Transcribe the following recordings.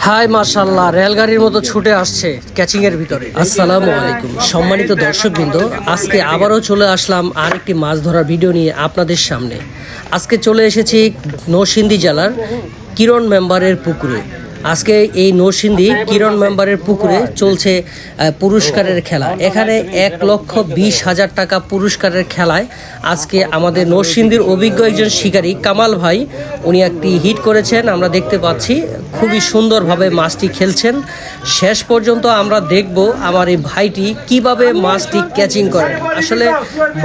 High মার্শাল্লাহ রেলগাড়ির মতো ছুটে আসছে ক্যাচিং এর ভিতরে। আসসালামু আলাইকুম। সম্মানিত দর্শকবৃন্দ, আজকে আবারও চলে আসলাম আরেকটি মাছ ধরার ভিডিও নিয়ে আপনাদের সামনে। আজকে চলে এসেছি নরসিংদী জেলার কিরণ মেম্বারের পুকুরে। আজকে এই নরসিংদী কিরণ মেম্বারের পুকুরে চলছে পুরস্কারের খেলা। এখানে এক লক্ষ বিশ হাজার টাকা পুরস্কারের খেলায় আজকে আমাদের নরসিংদীর অভিজ্ঞ একজন শিকারী কামাল ভাই, উনি একটি হিট করেছেন। আমরা দেখতে পাচ্ছি, খুবই সুন্দরভাবে মাছটি খেলছেন। শেষ পর্যন্ত আমরা দেখব আমার এই ভাইটি কীভাবে মাছটি ক্যাচিং করেন আসলে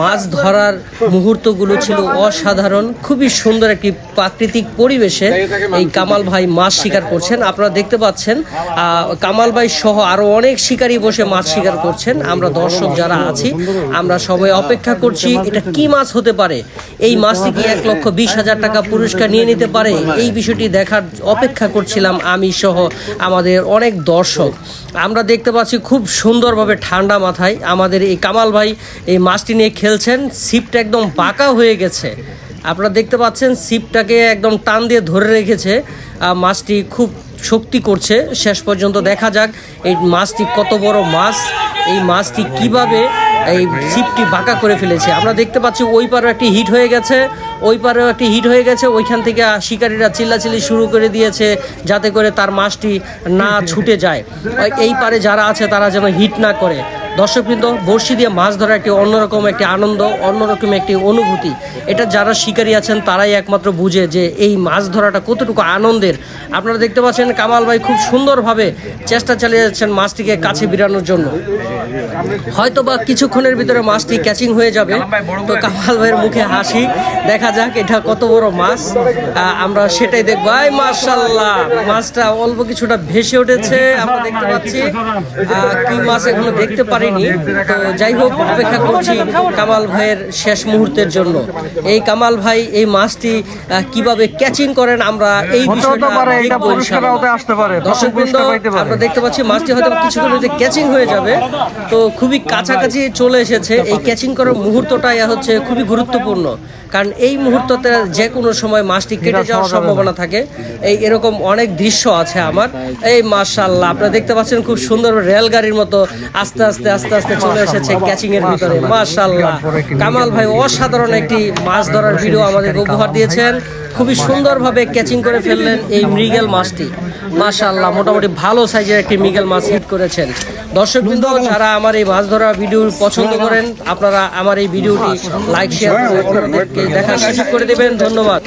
মাছ ধরার মুহূর্তগুলো ছিল অসাধারণ, খুবই সুন্দর একটি প্রাকৃতিক পরিবেশে এই কামাল ভাই মাছ শিকার করছেন। আপনারা দেখতে পাচ্ছেন কামাল ভাই সহ আরও অনেক শিকারী বসে মাছ শিকার করছেন। আমরা দর্শক যারা আছি, আমরা সবাই অপেক্ষা করছি, এটা কি মাছ হতে পারে? এই মাছটি কি এক লক্ষ বিশ হাজার টাকা পুরস্কার নিয়ে নিতে পারে? এই বিষয়টি দেখার অপেক্ষা করছিলাম আমি সহ আমাদের অনেক দর্শক। আমরা দেখতে পাচ্ছি খুব সুন্দরভাবে ঠান্ডা মাথায় আমাদের এই কামাল ভাই এই মাছটি নিয়ে খেলছেন। সিপটা একদম বাঁকা হয়ে গেছে। আপনারা দেখতে পাচ্ছেন সিপটাকে একদম টান দিয়ে ধরে রেখেছে। মাছটি খুব শক্তি করছে। শেষ পর্যন্ত দেখা যাক এই মাছটি কত বড় মাছ। এই মাছটি কীভাবে এই সিপটি বাঁকা করে ফেলেছে। আমরা দেখতে পাচ্ছি ওই পারেও একটি হিট হয়ে গেছে। ওই পারেও একটি হিট হয়ে গেছে। ওইখান থেকে শিকারীরা চিল্লাচিল্লি শুরু করে দিয়েছে যাতে করে তার মাছটি না ছুটে যায়। এই পারে যারা আছে তারা যেন হিট না করে। দর্শকবৃন্দ, বড়শি দিয়ে মাছ ধরা একটি অন্যরকম একটি আনন্দ, অন্যরকম একটি অনুভূতি। এটা যারা শিকারী আছেন, তারাই একমাত্র বুঝে যে এই মাছ ধরাটা কতটুকু আনন্দের। আপনারা দেখতে পাচ্ছেন, কামাল ভাই খুব সুন্দরভাবে চেষ্টা চালিয়ে যাচ্ছেন মাছটিকে কাছে বিরানোর জন্য। হয়তো বা কিছুক্ষণের ভিতরে মাছটি ক্যাচিং হয়ে যাবে। তো কামাল ভাইয়ের মুখে হাসি, দেখা যাক এটা কত বড় মাছ। আমরা সেটাই দেখব। আই মার্শাল্লাহ মাছটা অল্প কিছুটা ভেসে উঠেছে, আমরা দেখতে পাচ্ছি। কি মাছ এখনও দেখতে পারিনি তো যাই হোক অপেক্ষা করছি কামাল ভাইয়ের শেষ মুহূর্তের জন্য। এই কামাল ভাই এই মাছটি কীভাবে ক্যাচিং করেন আমরা এই বিষয়টা দেখব আমরা দেখতে পাচ্ছি মাছটি হয়তো কিছুক্ষণ মধ্যে ক্যাচিং হয়ে যাবে। তো খুবই কাছাকাছি চলে এসেছে। এই ক্যাচিং করার মুহূর্তটাই হচ্ছে খুবই গুরুত্বপূর্ণ। কারণ এই মুহূর্ততে যে কোনো সময় মাছটি কেটে যাওয়ার সম্ভাবনা থাকে। এই এরকম অনেক দৃশ্য আছে আমার। এই মাশাল্লাহ আপনারা দেখতে পাচ্ছেন খুব সুন্দর রেলগাড়ির মতো আস্তে আস্তে আস্তে আস্তে চলে এসেছে ক্যাচিং এর ভিতরে মাশাল্লাহ কামাল ভাই অসাধারণ একটি মাছ ধরার ভিডিও আমাদেরকে উপহার দিয়েছেন খুবই সুন্দরভাবে ক্যাচিং করে ফেললেন এই মৃগেল মাছটি মাশাআল্লাহ মোটামুটি ভালো সাইজের একটি মৃগেল মাছ হিট করেছেন দর্শক বৃন্দ যারা আমার এই মাছ ধরা ভিডিও পছন্দ করেন আপনারা আমার এই ভিডিওটি লাইক শেয়ার করে অন্যদেরকে দেখার সুযোগ করে দেবেন ধন্যবাদ